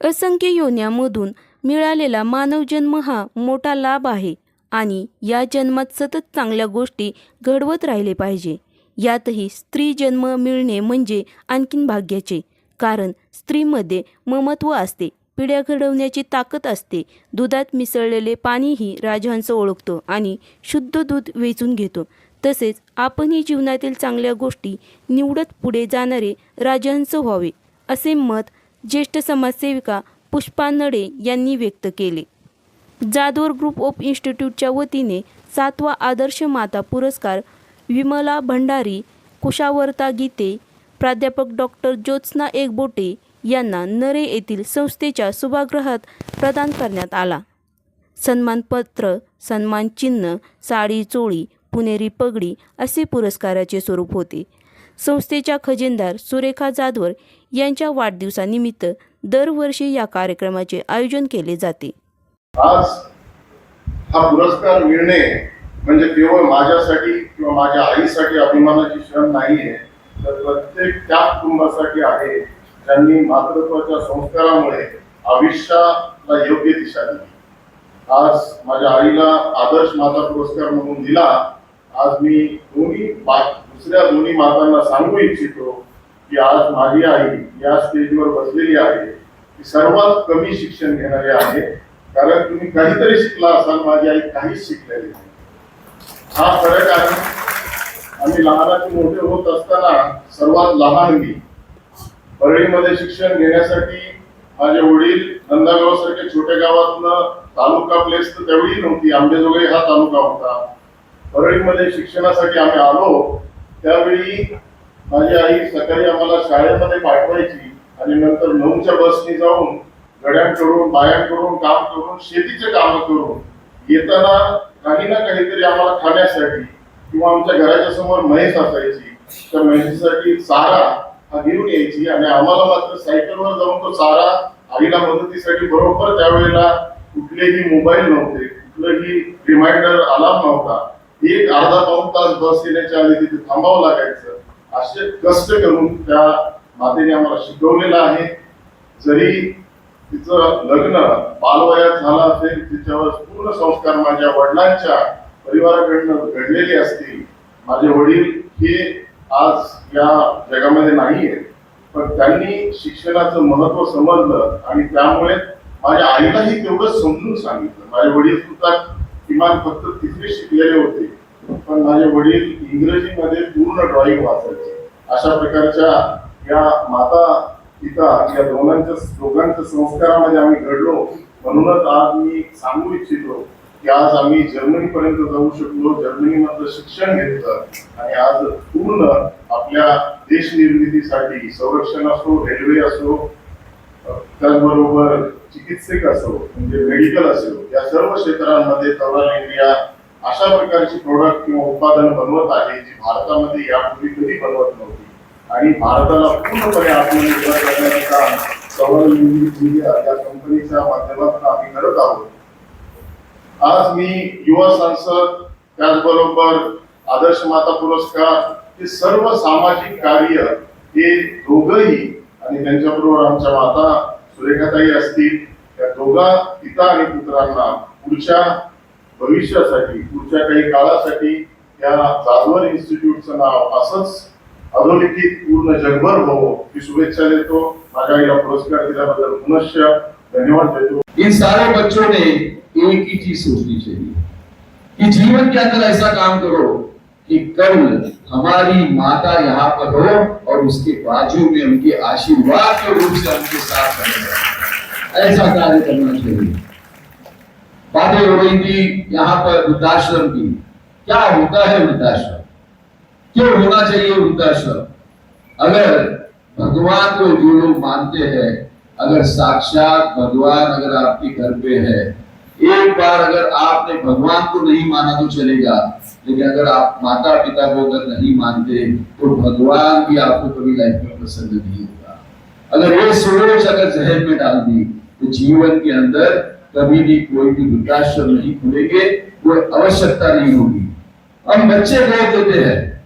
असंख्य योन्यामधून मिळालेला मानवजन्म हा मोठा लाभ आहे आणि या जन्मात सतत चांगल्या गोष्टी घडवत राहिले पाहिजे. यातही स्त्री जन्म मिळणे म्हणजे आणखीन भाग्याचे कारण स्त्रीमध्ये ममत्व असते पिढ्या घडवण्याची ताकद असते दुधात मिसळलेले पाणीही राजहंस ओळखतो आणि शुद्ध दूध वेचून घेतो. तसेच आपणही जीवनातील चांगल्या गोष्टी निवडत पुढे जाणारे राजहंस व्हावे असे मत ज्येष्ठ समाजसेविका पुष्पा नडे यांनी व्यक्त केले. जाधवर ग्रुप ऑफ इन्स्टिट्यूटच्या वतीने सातवा आदर्श माता पुरस्कार विमला भंडारी कुशावर्ता गीते प्राध्यापक डॉक्टर ज्योत्स्ना एकबोटे यांना नरे येथील संस्थेच्या सभागृहात प्रदान करण्यात आला. सन्मानपत्र सन्मान चिन्ह साडी चोळी पुणेरी पगडी असे पुरस्काराचे स्वरूप होते. संस्थेच्या खजिनदार सुरेखा जाधवर यांच्या वाढदिवसानिमित्त दरवर्षी या कार्यक्रमाचे आयोजन केले जाते. आज हा पुरस्कार मिळणे म्हणजे केवळ माझ्यासाठी किंवा माझ्या आईसाठी अभिमानाची क्षण नाहीये तर प्रत्येक त्या कुटुंबासाठी आहे. ज्यांनी मातृत्वाच्या संस्कारामुळे आयुष्याला योग्य दिशा दिली. आज माझ्या आईला आदर्श माता पुरस्कार म्हणून दिला. आज मी दोन्ही दुसऱ्या दोन्ही मातांना सांगू इच्छितो की आज माझी आई या स्टेजवर बसलेली आहे ती सर्वात कमी शिक्षण घेणारी आहे. कारण तुम्ही काहीतरी शिकला असाल माझी आई काहीच शिकलेली नाही. हा फरक आहे आम्ही लहानाचे मोठे होत असताना सर्वात लहान मी परळीमध्ये शिक्षण घेण्यासाठी माझे वडील नंदागावसारख्या छोट्या गावातनं तालुका प्लेस तर तेवढी नव्हती आंबेजोगाई हा तालुका होता. परळीमध्ये शिक्षणासाठी आम्ही आलो त्यावेळी माझी आई सकाळी आम्हाला शाळेमध्ये पाठवायची आणि नंतर नऊच्या बसनी जाऊन गड्यांकडून बायांकडून काम करून शेतीचे काम करून येताना काही ना काहीतरी आम्हाला खाण्यासाठी किंवा आमच्या घराच्या समोर म्हैस असायची. त्या म्हैसीसाठी चारा हा घेऊन यायची आणि आम्हाला मात्र सायकलवर जाऊन तो चारा आईला मदतीसाठी बरोबर त्यावेळेला कुठलेही मोबाईल नव्हते कुठलंही रिमाइंडर अलार्म नव्हता. एक अर्धा पाऊन तास बस येण्याच्या आधी तिथे थांबावं लागायचं. असे कष्ट करून त्या मातेने आम्हाला शिकवलेलं आहे. जरी तिचं लग्न बालवयात झालं असेल तिच्यावर पूर्ण संस्कार माझ्या वडिलांच्या परिवाराकडनं घडलेले असतील. माझे वडील हे आज या जगामध्ये नाहीये. पण त्यांनी शिक्षणाचं महत्त्व समजलं आणि त्यामुळे माझ्या आईलाही तेवढं समजून सांगितलं. माझे वडील सुद्धा किमान फक्त तिसरी शिकलेले होते. पण माझे वडील इंग्रजीमध्ये पूर्ण ड्रॉइंग वाचायचे. अशा प्रकारच्या या माता पिता या दोघांच्या दोघांच्या संस्कारामध्ये आम्ही घडलो. म्हणूनच आज मी सांगू इच्छितो की आज आम्ही जर्मनीपर्यंत जाऊ शकलो. जर्मनीमधलं शिक्षण घेतलं आणि आज पूर्ण आपल्या देश निर्मितीसाठी संरक्षण असो रेल्वे असो त्याचबरोबर चिकित्सक असो म्हणजे मेडिकल असो या सर्व क्षेत्रांमध्ये तरुण इंडिया अशा प्रकारची प्रोडक्ट किंवा उत्पादन बनवत आहे जी भारतामध्ये यापूर्वी कधी बनवत नव्हती. आणि भारताला पूर्णपणे आत्मनिर्भर करण्याचे काम सौरभ इंडिया या कंपनीच्या माध्यमातून आम्ही करत आहोत. आज मी युवा संसद त्याचबरोबर आदर्श माता पुरस्कार हे सर्व सामाजिक कार्य हे दोघही आणि त्यांच्याबरोबर आमच्या माता सुरेखाताई असतील त्या दोघा पिता आणि पुत्रांना पुढच्या भविष्यासाठी पुढच्या काही काळासाठी या जाधवर इन्स्टिट्यूटचं नाव असंच अधोलिखित पूर्ण जगभर हो ही शुभेच्छा देतो. माझ्या आईला पुरस्कार दिल्याबद्दल पुनश्च धन्यवाद देतो. इन सारे बच्चों ने एक ही चीज सोचनी चाहिए कि जीवन के अंदर ऐसा काम करो कि कल हमारी माता यहाँ पर हो और उसके बाजू में उनके आशीर्वाद के रूप से उनके साथ ऐसा कार्य करना चाहिए। बातें हो रही थी यहाँ पर वृद्धाश्रम की क्या होता है वृद्धाश्रम? क्यों होना चाहिए वृद्धाश्रम? अगर भगवान को जो लोग मानते हैं, अगर साक्षात भगवान अगर आपके घर पे है, एक बार अगर आपने भगवान को नहीं माना तो चलेगा, लेकिन अगर आप माता पिता को अगर नहीं मानते तो भगवान भी आपको कभी लाइफ में प्रसन्न नहीं होगा। अगर ये सोच अगर जहन में डाल दी तो जीवन के अंदर कभी भी कोई भी वृद्धाश्रम नहीं खुलेंगे, कोई आवश्यकता नहीं होगी। हम बच्चे गोद देते हैं,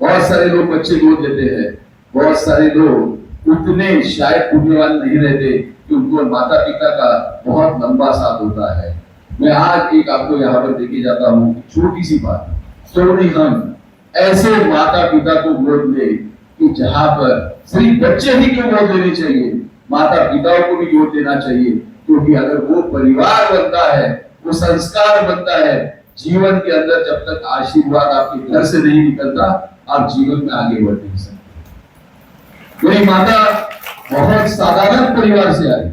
बहुत सारे लोग बच्चे गोद देते हैं, बहुत सारे लोग उतने शायद पुण्यवान नहीं रहते कि उनको माता पिता का बहुत लंबा साथ होता है। मैं आज एक आपको यहाँ पर देखे जाता हूँ, छोटी सी बात। नहीं हम ऐसे माता पिता को गोद ले कि जहाँ पर सिर्फ़ बच्चे ही क्यों गोद लेने चाहिए? माता पिताओं को भी गोद लेना चाहिए। क्योंकि अगर वो परिवार बनता है, वो संस्कार बनता है, जीवन के अंदर जब तक आशीर्वाद आपके घर से नहीं निकलता, आप जीवन में आगे बढ़ नहीं सकते। मेरी माता बहुत साधारण परिवार से आई।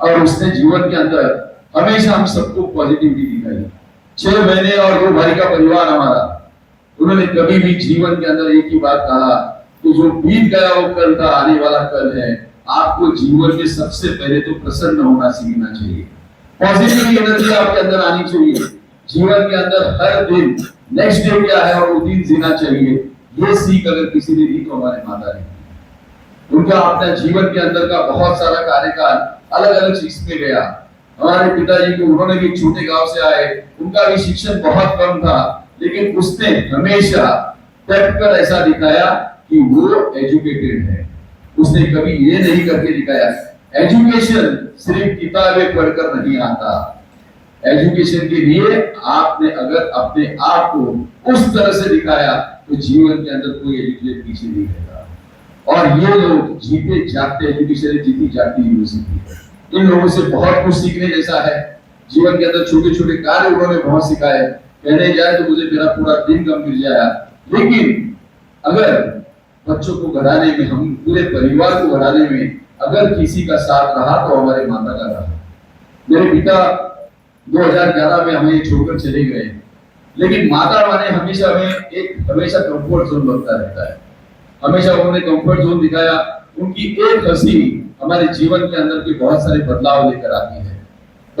और उसने जीवन के अंदर हमेशा हम सबको पॉजिटिविटी दिखाई। छह महीने और दो भाई का परिवार हमारा। उन्होंने कभी भी जीवन के अंदर एक ही बात कहा कि जो बीत गया वो कल था, आने वाला कल है। आपको जीवन में सबसे पहले तो प्रसन्न होना सीखना चाहिए। पॉजिटिव एनर्जी आपके अंदर आनी चाहिए। जीवन के अंदर हर दिन नेक्स्ट डे क्या है और वो दिन जीना चाहिए, ये सीख अगर किसी ने दी तो हमारे माता ने। उनका अपने जीवन के अंदर का बहुत सारा कार्यकाल अलग अलग चीज़ में गया। हमारे पिताजी को उन्होंने भी छोटे गाँव से आए, उनका भी शिक्षण बहुत कम था, लेकिन उसने हमेशा डट कर ऐसा दिखाया कि वो एजुकेटेड है। उसने कभी ये नहीं करके दिखाया। एजुकेशन सिर्फ़ किताबें पढ़कर नहीं आता। एजुकेशन के लिए आपने अगर अपने आप को उस तरह से दिखाया तो जीवन के अंदर कोई एजुकेशन पीछे नहीं रहेगा और ये लोग जीते जागते एजुकेशन जीती जागती यूनिवर्सिटी इन लोगों से बहुत कुछ सीखने जैसा है। जीवन के अंदर छोटे छोटे कार्य उन्होंने बहुत सिखाए। कहने जाए तो मुझे मेरा पूरा दिन कम मिल जाया लेकिन अगर बच्चों को बढ़ाने में, हम पूरे परिवार को बढ़ाने में अगर किसी का साथ रहा तो हमारे माता का रहा। मेरे पिता 2011 में हमें छोड़कर चले गए। लेकिन माता माने हमेशा हमें एक, हमेशा कंफर्ट जोन लगता रहता है। हमेशा उन्होंने कंफर्ट जोन दिखाया। उनकी एक हँसी हमारे जीवन के अंदर के बहुत सारे बदलाव लेकर आती है।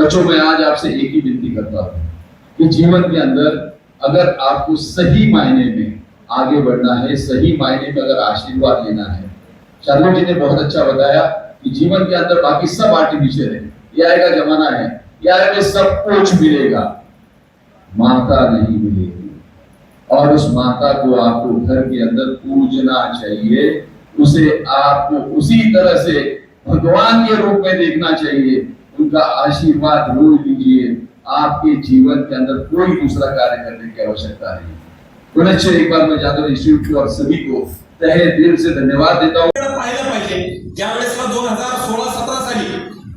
बच्चों, मैं आज आपसे एक ही विनती करता हूँ कि जीवन के अंदर अगर आपको सही मायने में आगे बढ़ना है, सही मायने में अगर आशीर्वाद लेना है। शार्दुल जी ने बहुत अच्छा बताया कि जीवन के अंदर बाकी सब आर्टिफिशियल है ये आएगा, जमाना है। ये आएगा सब कुछ मिलेगा। माता नहीं मिलेगी। और उस माता को आपको घर के अंदर पूजना चाहिए। उसे आपको उसी तरह से भगवान के रूप में देखना चाहिए। उनका आशीर्वाद रोज लीजिए। आपके जीवन के अंदर कोई दूसरा कार्य करने की आवश्यकता नहीं। पुनश्च एक बार मैं जादव इंस्टीट्यूट और सभी को तहे दिल से धन्यवाद देता. हूँ आपल्याला पाहिजे ज्या वेळेसला दोन हजार सोळा सतरा साली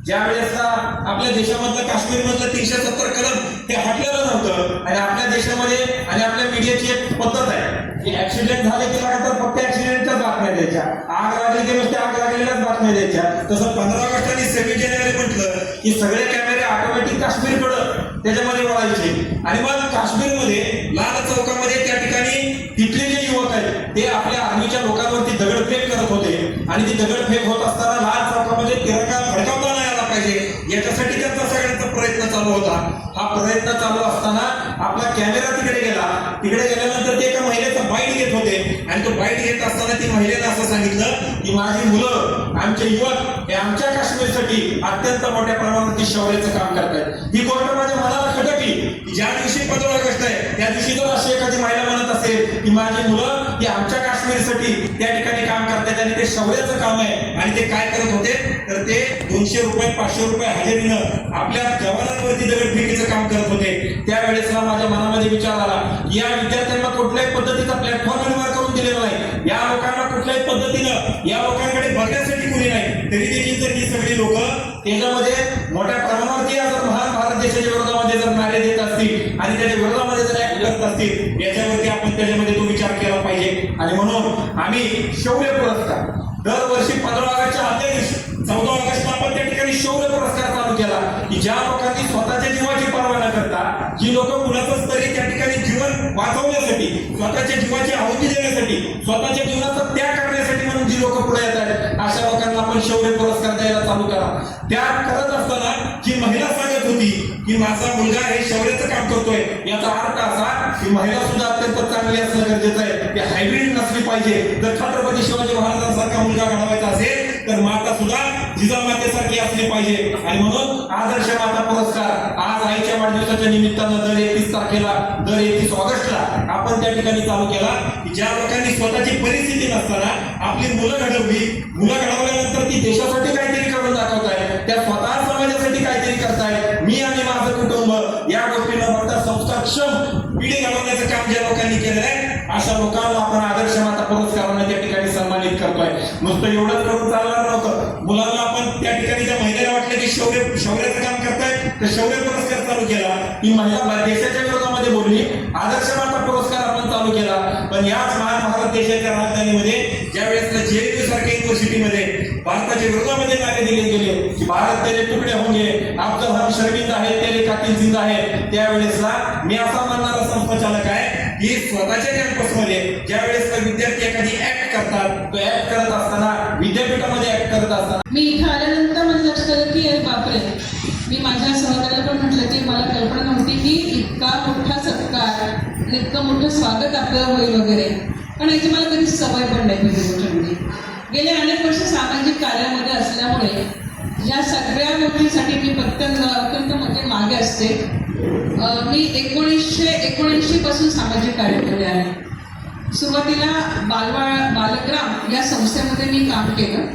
ज्या वेळेसला आपल्या देशामधलं काश्मीर मधलं तीनशे सत्तर कलम हे हटलेलं नव्हतं आणि आपल्या देशामध्ये आणि आपल्या मीडियाची एक पद्धत आहे की ऍक्सिडेंट झाले की लगातार फक्त ऍक्सिडेंटच्याच बातम्या द्यायच्या. आग लागली की नुसत्या आग लागलेल्याच बातम्या द्यायच्या. तसं पंधरा ऑगस्ट आणि सव्वीस जानेवारी म्हटलं की सगळे कॅमेरे ऑटोमॅटिक काश्मीरकडं त्याच्यामध्ये वळायचे. आणि मग काश्मीरमध्ये लाल चौकामध्ये त्या ठिकाणी तिथले जे युवक आहेत ते आपल्या आर्मीच्या लोकांवरती दगडफेक करत होते आणि ती दगडफेक होत असताना लाल चौकामध्ये तिरंगा भडकावता नाही आला पाहिजे. याच्यासाठी त्यांचा सगळ्यांचा प्रयत्न चालू होता. हा प्रयत्न चालू असताना आपला कॅमेरा तिकडे गेला. तिकडे गेल्यानंतर ते एका महिलेचा बाईट घेत होते. आणि तो बाईट घेत असताना ती महिलेनं असं सांगितलं की माझी मुलं आमचे युवक हे आमच्या काश्मीरसाठी अत्यंत मोठ्या प्रमाणात शौर्याचं काम करतायत. ही गोष्ट माझ्या मनाला खटकली. ज्या दिवशी पंधरा ऑगस्ट आहे त्या दिवशी जर अशी एखादी महिला म्हणत असेल की माझी मुलं ती आमच्या काश्मीरसाठी त्या ठिकाणी काम करतात आणि ते शौर्याचं काम आहे आणि ते काय करत होते तर ते दोनशे रुपये पाचशे रुपये हजेरीनं आपल्या जवानांवरती दगडफेकीचं काम करत होते. त्यावेळेसला माझ्या मनामध्ये विचार आला या विद्यार्थ्यांना कुठल्याही पद्धतीचा प्लॅटफॉर्म निर्माण करून दिलेला नाही. या लोकांना कुठल्याही पद्धतीनं या लोकांकडे बघण्यासाठी कुणी नाही. तरी देखील जर ही सगळी लोक त्याच्यामध्ये मोठ्या प्रमाणावरती जर महान भारत देशाच्या विरोधामध्ये जर नारे देत असतील आणि त्याच्या विरोधामध्ये जर ऍक्ट करत असतील याच्यावरती आपण त्याच्यामध्ये तो विचार केला पाहिजे. आणि म्हणून आम्ही शौर्य पुरस्कार दरवर्षी पंधरा ऑगस्टच्या आदल्या दिवशी चौदा ऑगस्टला आपण त्या ठिकाणी शौर्य पुरस्कार चालू केला. की ज्या लोकांनी स्वतःच्या जीवाची पर्वा न करता जी लोक कुणाचंच तरी त्या ठिकाणी जीवन वाचवण्यासाठी स्वतःच्या जीवाची आहुती देण्यासाठी स्वतःच्या जीवनाचा त्याग करण्यासाठी म्हणून जी लोक पुढे येत आहेत अशा लोकांना आपण शौर्य पुरस्कार द्यायला चालू करा. त्याग करत असताना जी महिला सांगत होती की माझा मुलगा हे शौर्याचं काम करतोय. याचा अर्थ असा की महिला सुद्धा अत्यंत चांगली असणं गरजेचं आहे. ते हायब्रिड नसली पाहिजे. जर छत्रपती शिवाजी महाराजांसारखा मुलगा घडवायचा असेल तर माता सुद्धा जिजामातेसारखी असली पाहिजे. आणि म्हणून आदर्श माता पुरस्कार आज आईच्या वाढदिवसाच्या निमित्तानं दर एकतीस तारखेला दर एकतीस ऑगस्टला आपण त्या ठिकाणी चालू केला की ज्या लोकांनी स्वतःची परिस्थिती नसताना आपली मुलं घडवली मुलं घडवल्यानंतर ती देशासाठी काहीतरी करून दाखवतात या गोष्टीला म्हणतात संस्थाक्षम पिढी घडवण्याचं काम ज्या लोकांनी केलेलं आहे अशा लोकांना आपण आदर्श माता पुरस्काराने त्या ठिकाणी सन्मानित करतोय. नुसतं एवढंच करून चालणार नव्हतं. मुलांना आपण त्या ठिकाणी ज्या महिलेला वाटलं की शौर्य शौर्याचं काम करताय तर शौर्य पुरस्कार चालू केला. ही महिला देशाच्या विरोधामध्ये बोलली आदर्श माता पुरस्कार आपण चालू केला. पण याच महान भारत देशाच्या राजधानीमध्ये ज्या वेळेस जेएनयू सारख्या युनिव्हर्सिटीमध्ये भारताच्या विरोधामध्ये नारे दिले गेले. की भारत त्याचे तुकडे होंगे अफजल हम शर्मिंद आहे त्याने कातील जिंद आहे. त्यावेळेसला मी असा म्हणणारा संस्थाचालक आहे की स्वतःच्या कॅम्पसमध्ये ज्या वेळेस विद्यार्थी एखादी ऍक्ट करतात तो ऍक्ट करत असताना विद्यापीठामध्ये ऍक्ट करत असताना मी इथं आल्यानंतर माझं लक्षात आलं की बापरे. मी माझ्या सहकार्याला पण म्हटलं की मला कल्पना नव्हती की इतका मोठा सत्कार इतकं मोठं स्वागत आपल्याला होईल वगैरे. पण याची मला कधी सवय पण नाही गोष्ट म्हणजे गेले अनेक वर्ष सामाजिक कार्यामध्ये असल्यामुळे या सगळ्या गोष्टींसाठी मी प्रत्यंत अत्यंत म्हणजे मागे असते. मी एकोणीसशे एकोणऐंशी पासून सामाजिक कार्य केले आहे. सुरुवातीला बालवाळ बालग्राम या संस्थेमध्ये मी काम केलं.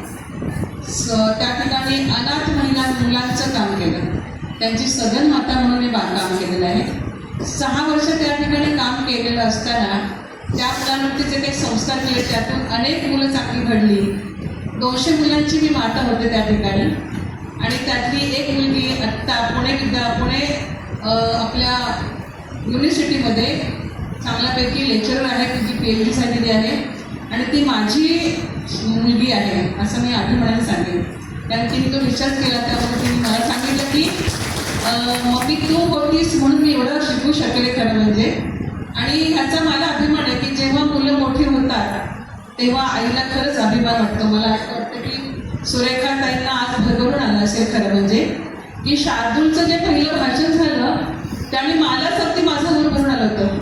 स- त्या ठिकाणी अनाथ महिला मुलांचं काम केलं. त्यांची सदन माता म्हणून मी बांधकाम केलेलं आहे. सहा वर्ष त्या ठिकाणी काम केलेलं असताना त्या मुलांवरती जे काही संस्कार केले त्यातून अनेक मुलं चांगली घडली. दोनशे मुलांची मी माता होते त्या ठिकाणी. आणि त्यातली एक मुलगी आत्ता पुणे विद्या पुणे आपल्या युनिव्हर्सिटीमध्ये चांगल्यापैकी लेक्चरर आहे तिची पी एच डी झालेली आहे. आणि ती माझी मुलगी आहे असं मी अभिमानाने सांगेन. कारण तिने तो विचार केला त्यामुळे तिने मला सांगितलं की मग मम्मी तू होतीस म्हणून मी एवढं शिकू शकले खरं म्हणजे. आणि ह्याचा मला अभिमान आहे की जेव्हा मुलं मोठी होतात तेव्हा आईला खरंच अभिमान वाटतो. मला असं वाटतं की सुरेखा ताईंना आज भरभरून आलं असेल खरं म्हणजे. की शार्दूलचं जे पहिलं भाषण झालं त्याने मलाच अगदी माझं भरभरून आलं होतं.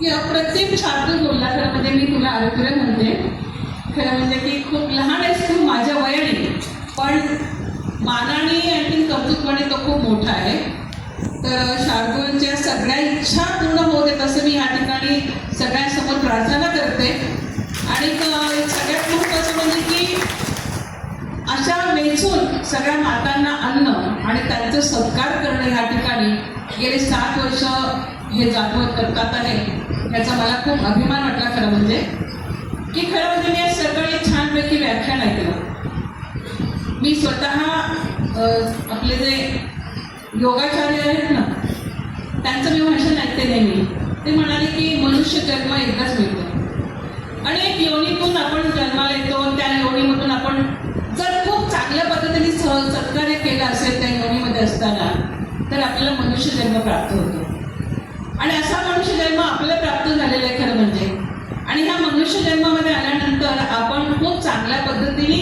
की अप्रतिम शार्दूल बोलला खरं म्हणजे मी तुला आरोग्य म्हणते. खरं म्हणजे की खूप लहान आहेस तू माझ्या वयाने. पण मानाने आणि कौतुकपणे तो खूप मोठा आहे. तर शार्दूलच्या सगळ्या इच्छा पूर्ण होत आहेत असं मी या ठिकाणी सगळ्यांसमोर प्रार्थना करते. आणि सगळ्यात महत्त्वाचं म्हणजे की अशा वेचून सगळ्या मातांना अन्न आणि त्यांचं सत्कार करणं ह्या ठिकाणी गेले सात वर्ष हे जागवत करतात आहे याचा मला खूप अभिमान वाटला खरं म्हणजे. की खरं म्हणजे मी आज सकाळी छानपैकी व्याख्यान ऐकलं. मी स्वतः आपले जे योगाचार्य आहेत ना त्यांचं मी भाषण ऐकते नेहमी. ते म्हणाले की मनुष्य जन्म एकदाच मिळतो. आणि एक योनीतून आपण जन्माला येतो त्या योनीमधून आपण जर खूप चांगल्या पद्धतीने सहज सत्कार्य केलं असेल त्या योनीमध्ये असताना तर आपल्याला मनुष्य जन्म प्राप्त होतो. आणि असा मनुष्य जन्म आपल्याला प्राप्त झालेला आहे खरं म्हणजे आणि ह्या मनुष्य जन्मामध्ये आल्यानंतर आपण खूप चांगल्या पद्धतीने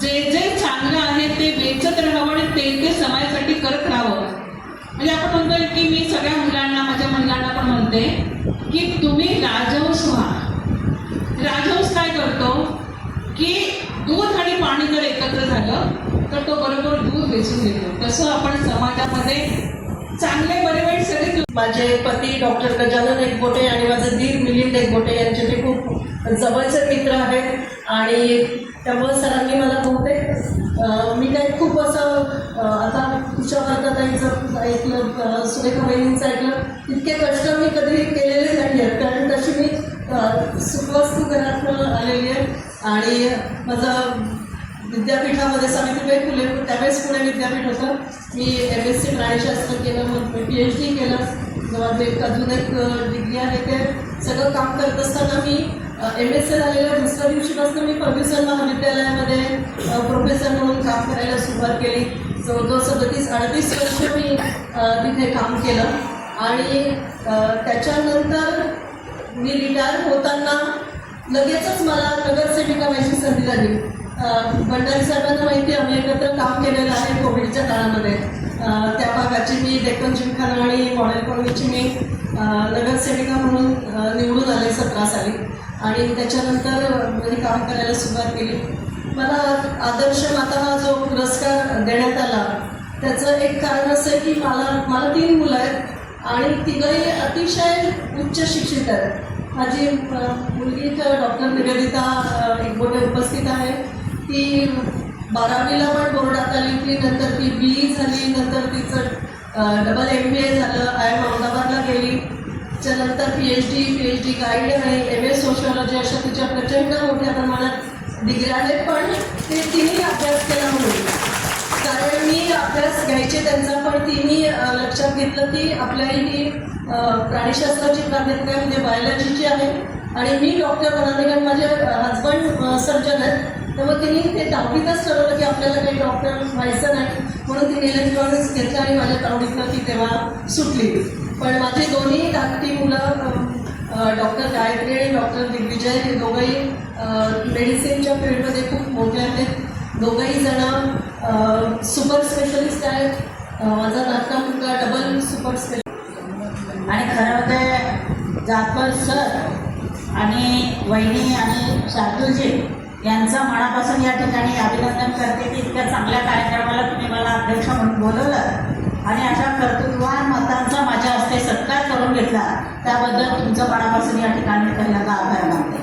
जे जे चांगलं आहे ते वेचत राहावं आणि ते ते समाजासाठी करत राहावं म्हणजे आपण म्हणतोय की मी सगळ्या मुलांना माझ्या मुलांना पण म्हणते की तुम्ही राजहंस व्हा राजहंस काय करतो की दूध आणि पाणी जर एकत्र झालं तर तो बरोबर दूध वेचून घेतो. तसं आपण समाजामध्ये चांगले बरे वाईट सगळे माझे पती डॉक्टर गजानन एकबोटे आणि माझे दीर मिलिंद एकबोटे यांचे ते खूप जवळचे मित्र आहेत. आणि त्यामुळे सरांनी मला बहुतेक मी काही खूप असं आता तुझ्या वर्गाताईचं ऐकलं सुरेखा बहिणींचं ऐकलं इतके कष्ट मी कधी केलेले नाही आहेत कारण तशी मी सुखवस्तू घरात आलेली आहे. आणि माझं विद्यापीठामध्ये सावित्रीबाई फुले त्यावेळेस पुणे विद्यापीठ होतं. मी एम एस सी प्राणीशास्त्र केलं मग पी एच डी केलं. माझे अजून एक डिग्री आहे ते सगळं काम करत असताना मी एम एस सी झालेल्या दुसऱ्या दिवशीपासून मी फर्ग्युसन महाविद्यालयामध्ये प्रोफेसर म्हणून काम करायला सुरुवात केली. जवळजवळ सदतीस अडतीस वर्ष मी तिथे काम केलं. आणि त्याच्यानंतर मी रिटायर होताना लगेचच मला नगरसेविका व्हायची संधी झाली. भंडारी साहेबांना माहिती आहे, आम्ही एकत्र काम केलेलं आहे कोविडच्या काळामध्ये. त्या भागाची मी डेक्कन जिमखाना आणि मॉडेल कॉलनीची मी नगरसेविका म्हणून निवडून आले सतरा साली. आणि त्याच्यानंतर मी काम करायला सुरुवात केली. मला आदर्श माता हा जो पुरस्कार देण्यात आला त्याचं एक कारण असं आहे की मला मला तीन मुलं आहेत आणि तिघही अतिशय उच्च शिक्षित आहेत. माझी मुलगी डॉक्टर निवेदिता एकबोटे उपस्थित आहे. ती बारावीला पण बोर्डात आली ती नंतर ती बी ई झाली नंतर तिचं डबल एम बी ए झालं आय एम अहमदाबादला गेली. त्याच्यानंतर P H D P H D guide आणि एम एस सोशॉलॉजी अशा तिच्या प्रचंड मोठ्या प्रमाणात डिग्री आहेत पण ते तिन्ही अभ्यास केला म्हणून. कारण मी अभ्यास घ्यायचे त्यांचा पण तिन्ही लक्षात घेतलं की आपल्याही ही प्राणीशास्त्राची प्राध्यापिका म्हणजे बायोलॉजीची आहे. आणि मी डॉक्टर होणार कारण माझे हजबंड सर्जन आहेत. त्यामुळे तिने ते दहावीतच ठरवलं की आपल्याला काही डॉक्टर व्हायचं नाही. म्हणून तिने इलेक्ट्रॉनिक्स घेतलं आणि माझ्या तावडीतनं ती तेव्हा सुटली. पण माझी दोन्ही धाकटी मुलं डॉक्टर गायत्री आणि डॉक्टर दिग्विजय हे दोघंही मेडिसिनच्या फील्डमध्ये खूप मोठे आहेत. दोघंही जण सुपर स्पेशलिस्ट आहेत. माझा नाटका मुलगा डबल सुपर स्पेशलिस्ट आणि खरं ते जाधवर सर आणि वहिनी आणि शार्दूलजी. यांचं मनापासून या ठिकाणी अभिनंदन करते की इतक्या चांगल्या कार्यक्रमाला तुम्ही मला अध्यक्ष म्हणून बोलवलं. आणि अशा कर्तृत्ववान मतांचा माझ्या हस्ते सत्कार करून घेतला. त्याबद्दल तुमचं मनापासून या ठिकाणी पहिल्यांदा आभार मानते.